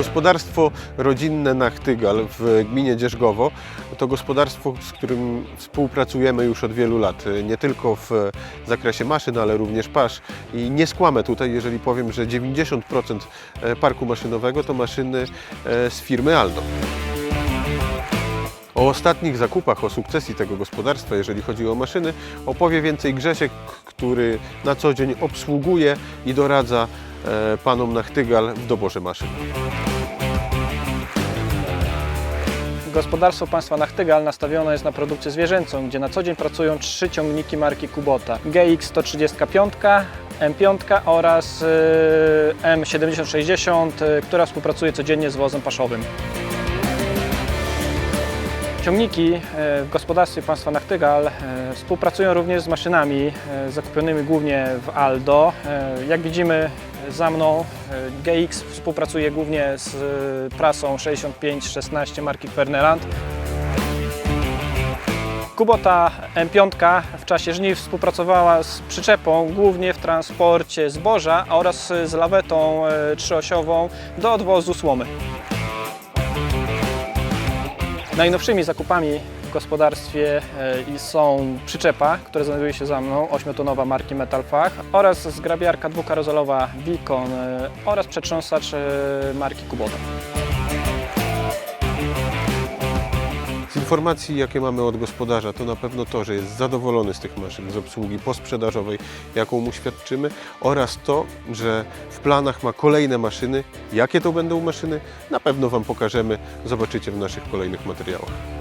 Gospodarstwo rodzinne Nachtygal w gminie Dzierżgowo to gospodarstwo, z którym współpracujemy już od wielu lat. Nie tylko w zakresie maszyn, ale również pasz. I nie skłamę tutaj, jeżeli powiem, że 90% parku maszynowego to maszyny e, z firmy Aldo. O ostatnich zakupach, o sukcesji tego gospodarstwa, jeżeli chodzi o maszyny, opowie więcej Grzesiek, który na co dzień obsługuje i doradza e, panom Nachtygal w doborze maszyn. Gospodarstwo państwa Nachtygal nastawione jest na produkcję zwierzęcą, gdzie na co dzień pracują trzy ciągniki marki Kubota. GX 135, M5 oraz y, M760, y, która współpracuje codziennie z wozem paszowym. Ciągniki e, w gospodarstwie państwa Nachtygal e, współpracują również z maszynami e, zakupionymi głównie w Aldo. E, Jak widzimy za mną e, GX współpracuje głównie z e, prasą 65-16 marki Fernerand. Kubota M5 w czasie żniw współpracowała z przyczepą głównie w transporcie zboża oraz z lawetą e, trzyosiową do odwozu słomy. Najnowszymi zakupami gospodarstwie e, i są przyczepa, która znajduje się za mną, 8-tonowa marki Metalfach oraz zgrabiarka dwukarozolowa Vicon e, oraz przetrząsacz e, marki Kubota. Z informacji, jakie mamy od gospodarza, to na pewno to, że jest zadowolony z tych maszyn, z obsługi posprzedażowej, jaką mu świadczymy, oraz to, że w planach ma kolejne maszyny. Jakie to będą maszyny, na pewno Wam pokażemy, zobaczycie w naszych kolejnych materiałach.